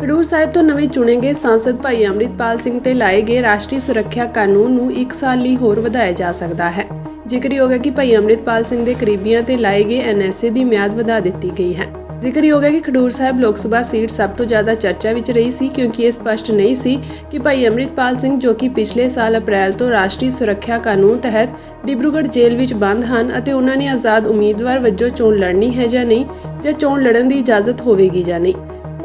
ਖਡੂਰ ਸਾਹਿਬ ਤੋਂ ਨਵੇਂ ਚੁਣੇ ਗਏ ਸੰਸਦ ਭਾਈ ਅੰਮ੍ਰਿਤਪਾਲ ਸਿੰਘ ਤੇ ਲਾਏ ਗਏ ਰਾਸ਼ਟਰੀ ਸੁਰੱਖਿਆ ਕਾਨੂੰਨ ਨੂੰ 1 ਸਾਲ ਲਈ ਹੋਰ ਵਧਾਇਆ ਜਾ ਸਕਦਾ ਹੈ। ਜ਼ਿਕਰਯੋਗ ਹੈ ਕਿ ਭਾਈ ਅੰਮ੍ਰਿਤਪਾਲ ਸਿੰਘ ਦੇ ਕਰੀਬੀਆਂ ਤੇ ਲਾਏ ਗਏ ਐਨਐਸਏ ਦੀ ਮਿਆਦ ਵਧਾ ਦਿੱਤੀ ਗਈ ਹੈ। ਜ਼ਿਕਰਯੋਗ ਹੈ ਕਿ ਖਡੂਰ ਸਾਹਿਬ ਲੋਕ ਸਭਾ ਸੀਟ ਸਭ ਤੋਂ ਜ਼ਿਆਦਾ ਚਰਚਾ ਵਿੱਚ ਰਹੀ ਸੀ ਕਿਉਂਕਿ ਇਹ ਸਪਸ਼ਟ ਨਹੀਂ ਸੀ ਕਿ ਭਾਈ ਅੰਮ੍ਰਿਤਪਾਲ ਸਿੰਘ ਜੋ ਕਿ ਪਿਛਲੇ ਸਾਲ ਅਪ੍ਰੈਲ ਤੋਂ ਰਾਸ਼ਟਰੀ ਸੁਰੱਖਿਆ ਕਾਨੂੰਨ ਤਹਿਤ ਡਿਬਰੂਗੜ੍ਹ ਜੇਲ੍ਹ ਵਿੱਚ ਬੰਦ ਹਨ ਅਤੇ ਉਹਨਾਂ ਨੇ ਆਜ਼ਾਦ ਉਮੀਦਵਾਰ ਵਜੋਂ ਚੋਣ ਲੜਨੀ ਹੈ ਜਾਂ ਨਹੀਂ ਜਾਂ ਚੋਣ ਲੜਨ ਦੀ ਇਜਾਜ਼ਤ ਹੋਵੇਗੀ ਜਾਂ ਨਹੀਂ।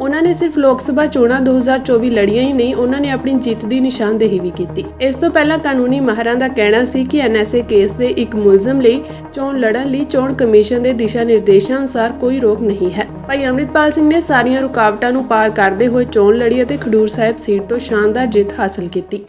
ਉਹਨਾਂ ਨੇ ਸਿਰਫ ਲੋਕ ਸਭਾ ਚੋਣਾਂ 2024 ਲੜੀਆਂ ਹੀ ਨਹੀਂ, ਉਹਨਾਂ ਨੇ ਆਪਣੀ ਜਿੱਤ ਦੀ ਨਿਸ਼ਾਨਦੇਹੀ ਵੀ ਕੀਤੀ। ਇਸ ਤੋਂ ਪਹਿਲਾਂ ਕਾਨੂੰਨੀ ਮਾਹਰਾਂ ਦਾ ਕਹਿਣਾ ਸੀ ਕਿ ਐਨਐਸਏ ਕੇਸ ਦੇ ਇੱਕ ਮੁਲਜ਼ਮ ਲਈ ਚੋਣ ਲੜਨ ਲਈ ਚੋਣ ਕਮਿਸ਼ਨ ਦੇ ਦਿਸ਼ਾ ਨਿਰਦੇਸ਼ਾਂ ਅਨੁਸਾਰ ਕੋਈ ਰੋਕ ਨਹੀਂ ਹੈ। ਭਾਈ ਅੰਮ੍ਰਿਤਪਾਲ ਸਿੰਘ ਨੇ ਸਾਰੀਆਂ ਰੁਕਾਵਟਾਂ ਨੂੰ ਪਾਰ ਕਰਦੇ ਹੋਏ ਚੋਣ ਲੜੀ ਅਤੇ ਖਡੂਰ ਸਾਹਿਬ ਸੀਟ ਤੋਂ ਸ਼ਾਨਦਾਰ ਜਿੱਤ ਹਾਸਲ ਕੀਤੀ।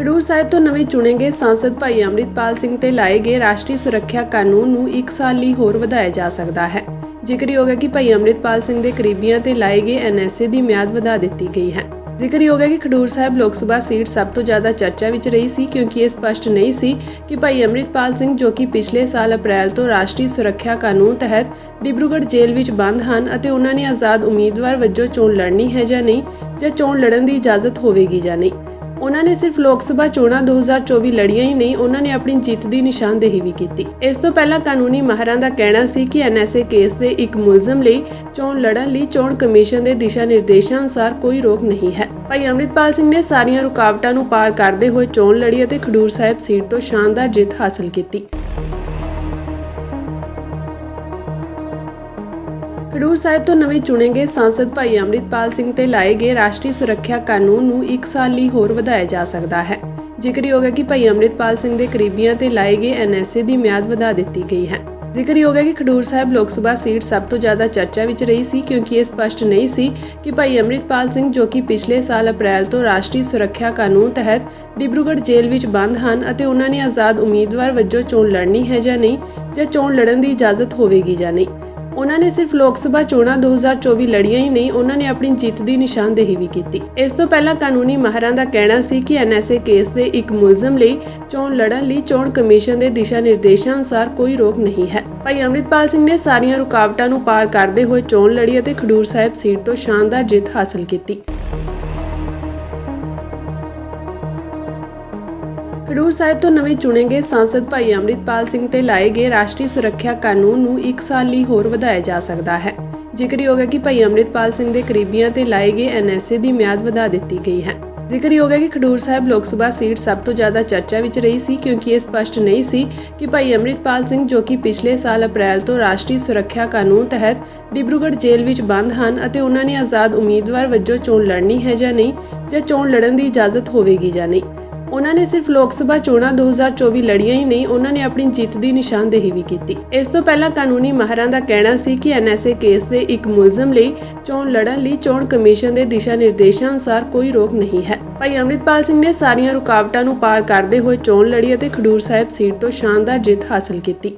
ਖਡੂਰ ਸਾਹਿਬ ਤੋਂ ਨਵੇਂ ਚੁਣੇ ਗਏ ਸੰਸਦ ਭਾਈ ਅੰਮ੍ਰਿਤਪਾਲ ਸਿੰਘ ਤੇ ਲਾਏ ਗਏ ਰਾਸ਼ਟਰੀ ਸੁਰੱਖਿਆ ਕਾਨੂੰਨ ਨੂੰ 1 ਸਾਲ ਲਈ ਹੋਰ ਵਧਾਇਆ ਜਾ ਸਕਦਾ ਹੈ। ਜ਼ਿਕਰਯੋਗ ਹੈ ਕਿ ਭਾਈ ਅੰਮ੍ਰਿਤਪਾਲ ਸਿੰਘ ਦੇ ਕਰੀਬੀਆਂ ਤੇ ਲਾਏ ਗਏ ਐਨਐਸਏ ਦੀ ਮਿਆਦ ਵਧਾ ਦਿੱਤੀ ਗਈ ਹੈ। ਜ਼ਿਕਰਯੋਗ ਹੈ ਕਿ ਖਡੂਰ ਸਾਹਿਬ ਲੋਕ ਸਭਾ ਸੀਟ ਸਭ ਤੋਂ ਜ਼ਿਆਦਾ ਚਰਚਾ ਵਿੱਚ ਰਹੀ ਸੀ ਕਿਉਂਕਿ ਇਹ ਸਪਸ਼ਟ ਨਹੀਂ ਸੀ ਕਿ ਭਾਈ ਅੰਮ੍ਰਿਤਪਾਲ ਸਿੰਘ ਜੋ ਕਿ ਪਿਛਲੇ ਸਾਲ ਅਪ੍ਰੈਲ ਤੋਂ ਰਾਸ਼ਟਰੀ ਸੁਰੱਖਿਆ ਕਾਨੂੰਨ ਤਹਿਤ ਡਿਬਰੂਗੜ੍ਹ ਜੇਲ੍ਹ ਵਿੱਚ ਬੰਦ ਹਨ ਅਤੇ ਉਹਨਾਂ ਨੇ ਆਜ਼ਾਦ ਉਮੀਦਵਾਰ ਵਜੋਂ ਚੋਣ ਲੜਨੀ ਹੈ ਜਾਂ ਨਹੀਂ ਜਾਂ ਚੋਣ ਲੜਨ ਦੀ ਇਜਾਜ਼ਤ ਹੋਵੇਗੀ ਜਾਂ ਨਹੀਂ। ਉਹਨਾਂ ਨੇ ਸਿਰਫ ਲੋਕ ਸਭਾ ਚੋਣਾਂ 2024 ਲੜੀਆਂ ਹੀ ਨਹੀਂ, ਉਹਨਾਂ ਨੇ ਆਪਣੀ ਜਿੱਤ ਦੀ ਨਿਸ਼ਾਨਦੇਹੀ ਵੀ ਕੀਤੀ। ਇਸ ਤੋਂ ਪਹਿਲਾਂ ਕਾਨੂੰਨੀ ਮਾਹਰਾਂ ਦਾ ਕਹਿਣਾ ਸੀ ਕਿ ਐਨਐਸਏ ਕੇਸ ਦੇ ਇੱਕ ਮੁਲਜ਼ਮ ਲਈ ਚੋਣ ਲੜਨ ਲਈ ਚੋਣ ਕਮਿਸ਼ਨ ਦੇ ਦਿਸ਼ਾ ਨਿਰਦੇਸ਼ਾਂ ਅਨੁਸਾਰ ਕੋਈ ਰੋਕ ਨਹੀਂ ਹੈ। ਭਾਈ ਅੰਮ੍ਰਿਤਪਾਲ ਸਿੰਘ ਨੇ ਸਾਰੀਆਂ ਰੁਕਾਵਟਾਂ ਨੂੰ ਪਾਰ ਕਰਦੇ ਹੋਏ ਚੋਣ ਲੜੀ ਅਤੇ ਖਡੂਰ ਸਾਹਿਬ ਸੀਟ ਤੋਂ ਸ਼ਾਨਦਾਰ ਜਿੱਤ ਹਾਸਲ ਕੀਤੀ। ਖਡੂਰ ਸਾਹਿਬ ਤੋਂ ਨਵੇਂ ਚੁਣੇ ਗਏ ਸੰਸਦ ਭਾਈ ਅੰਮ੍ਰਿਤਪਾਲ ਸਿੰਘ ਤੇ ਲਾਏ ਗਏ ਰਾਸ਼ਟਰੀ ਸੁਰੱਖਿਆ ਕਾਨੂੰਨ ਨੂੰ 1 ਸਾਲ ਲਈ ਹੋਰ ਵਧਾਇਆ ਜਾ ਸਕਦਾ ਹੈ। ਜ਼ਿਕਰਯੋਗ ਹੈ ਕਿ ਭਾਈ ਅੰਮ੍ਰਿਤਪਾਲ ਸਿੰਘ ਦੇ ਕਰੀਬੀਆਂ ਤੇ ਲਾਏ ਗਏ ਐਨਐਸਏ ਦੀ ਮਿਆਦ ਵਧਾ ਦਿੱਤੀ ਗਈ ਹੈ। ਜ਼ਿਕਰਯੋਗ ਹੈ ਕਿ ਖਡੂਰ ਸਾਹਿਬ ਲੋਕ ਸਭਾ ਸੀਟ ਸਭ ਤੋਂ ਜ਼ਿਆਦਾ ਚਰਚਾ ਵਿੱਚ ਰਹੀ ਸੀ ਕਿਉਂਕਿ ਇਹ ਸਪਸ਼ਟ ਨਹੀਂ ਸੀ ਕਿ ਭਾਈ ਅੰਮ੍ਰਿਤਪਾਲ ਸਿੰਘ ਜੋ ਕਿ ਪਿਛਲੇ ਸਾਲ ਅਪ੍ਰੈਲ ਤੋਂ ਰਾਸ਼ਟਰੀ ਸੁਰੱਖਿਆ ਕਾਨੂੰਨ ਤਹਿਤ ਡਿਬਰੂਗੜ੍ਹ ਜੇਲ੍ਹ ਵਿੱਚ ਬੰਦ ਹਨ ਅਤੇ ਉਹਨਾਂ ਨੇ ਆਜ਼ਾਦ ਉਮੀਦਵਾਰ ਵਜੋਂ ਚੋਣ ਲੜਨੀ ਹੈ ਜਾਂ ਨਹੀਂ ਜਾਂ ਚੋਣ ਲੜਨ ਦੀ ਇਜਾਜ਼ਤ ਹੋਵੇਗੀ ਜਾਂ ਨਹੀਂ। ਉਹਨਾਂ ਨੇ ਸਿਰਫ ਲੋਕ ਸਭਾ ਚੋਣਾਂ 2024 ਲੜੀਆਂ ਹੀ ਨਹੀਂ, ਉਹਨਾਂ ਨੇ ਆਪਣੀ ਜਿੱਤ ਦੀ ਨਿਸ਼ਾਨਦੇਹੀ ਵੀ ਕੀਤੀ। ਇਸ ਤੋਂ ਪਹਿਲਾਂ ਕਾਨੂੰਨੀ ਮਾਹਰਾਂ ਦਾ ਕਹਿਣਾ ਸੀ ਕਿ ਐਨਐਸਏ ਕੇਸ ਦੇ ਇੱਕ ਮੁਲਜ਼ਮ ਲਈ ਚੋਣ ਲੜਨ ਲਈ ਚੋਣ ਕਮਿਸ਼ਨ ਦੇ ਦਿਸ਼ਾ ਨਿਰਦੇਸ਼ਾਂ ਅਨੁਸਾਰ ਕੋਈ ਰੋਕ ਨਹੀਂ ਹੈ। ਭਾਈ ਅੰਮ੍ਰਿਤਪਾਲ ਸਿੰਘ ਨੇ ਸਾਰੀਆਂ ਰੁਕਾਵਟਾਂ ਨੂੰ ਪਾਰ ਕਰਦੇ ਹੋਏ ਚੋਣ ਲੜੀ ਅਤੇ ਖਡੂਰ ਸਾਹਿਬ ਸੀਟ ਤੋਂ ਸ਼ਾਨਦਾਰ ਜਿੱਤ ਹਾਸਲ ਕੀਤੀ। ਖਡੂਰ ਸਾਹਿਬ ਤੋਂ ਨਵੇਂ ਚੁਣੇ ਗਏ ਸੰਸਦ ਭਾਈ ਅੰਮ੍ਰਿਤਪਾਲ ਸਿੰਘ ਤੇ ਲਾਏ ਗਏ ਰਾਸ਼ਟਰੀ ਸੁਰੱਖਿਆ ਕਾਨੂੰਨ ਨੂੰ 1 ਸਾਲ ਲਈ ਹੋਰ ਵਧਾਇਆ ਜਾ ਸਕਦਾ ਹੈ। ਜ਼ਿਕਰਯੋਗ ਹੈ ਕਿ ਭਾਈ ਅੰਮ੍ਰਿਤਪਾਲ ਸਿੰਘ ਦੇ ਕਰੀਬੀਆਂ ਤੇ ਲਾਏ ਗਏ ਐਨਐਸਏ ਦੀ ਮਿਆਦ ਵਧਾ ਦਿੱਤੀ ਗਈ ਹੈ। ਜ਼ਿਕਰਯੋਗ ਹੈ ਕਿ ਖਡੂਰ ਸਾਹਿਬ ਲੋਕ ਸਭਾ ਸੀਟ ਸਭ ਤੋਂ ਜ਼ਿਆਦਾ ਚਰਚਾ ਵਿੱਚ ਰਹੀ ਸੀ ਕਿਉਂਕਿ ਇਹ ਸਪਸ਼ਟ ਨਹੀਂ ਸੀ ਕਿ ਭਾਈ ਅੰਮ੍ਰਿਤਪਾਲ ਸਿੰਘ ਜੋ ਕਿ ਪਿਛਲੇ ਸਾਲ ਅਪ੍ਰੈਲ ਤੋਂ ਰਾਸ਼ਟਰੀ ਸੁਰੱਖਿਆ ਕਾਨੂੰਨ ਤਹਿਤ ਡਿਬਰੂਗੜ੍ਹ ਜੇਲ੍ਹ ਵਿੱਚ ਬੰਦ ਹਨ ਅਤੇ ਉਹਨਾਂ ਨੇ ਆਜ਼ਾਦ ਉਮੀਦਵਾਰ ਵਜੋਂ ਚੋਣ ਲੜਨੀ ਹੈ ਜਾਂ ਨਹੀਂ ਜਾਂ ਚੋਣ ਲੜਨ ਦੀ ਇਜਾਜ਼ਤ ਹੋਵੇਗੀ ਜਾਂ ਨਹੀਂ। ਉਹਨਾਂ ਨੇ ਸਿਰਫ ਲੋਕ ਸਭਾ ਚੋਣਾਂ 2024 ਲੜੀਆਂ ਹੀ ਨਹੀਂ, ਉਹਨਾਂ ਨੇ ਆਪਣੀ ਜਿੱਤ ਦੀ ਨਿਸ਼ਾਨਦੇਹੀ ਵੀ ਕੀਤੀ। ਇਸ ਤੋਂ ਪਹਿਲਾਂ ਕਾਨੂੰਨੀ ਮਾਹਰਾਂ ਦਾ ਕਹਿਣਾ ਸੀ ਕਿ ਐਨਐਸਏ ਕੇਸ ਦੇ ਇੱਕ ਮੁਲਜ਼ਮ ਲਈ ਚੋਣ ਲੜਨ ਲਈ ਚੋਣ ਕਮਿਸ਼ਨ ਦੇ ਦਿਸ਼ਾ ਨਿਰਦੇਸ਼ਾਂ ਅਨੁਸਾਰ ਕੋਈ ਰੋਕ ਨਹੀਂ ਹੈ। ਭਾਈ ਅੰਮ੍ਰਿਤਪਾਲ ਸਿੰਘ ਨੇ ਸਾਰੀਆਂ ਰੁਕਾਵਟਾਂ ਨੂੰ ਪਾਰ ਕਰਦੇ ਹੋਏ ਚੋਣ ਲੜੀ ਅਤੇ ਖਡੂਰ ਸਾਹਿਬ ਸੀਟ ਤੋਂ ਸ਼ਾਨਦਾਰ ਜਿੱਤ ਹਾਸਲ ਕੀਤੀ।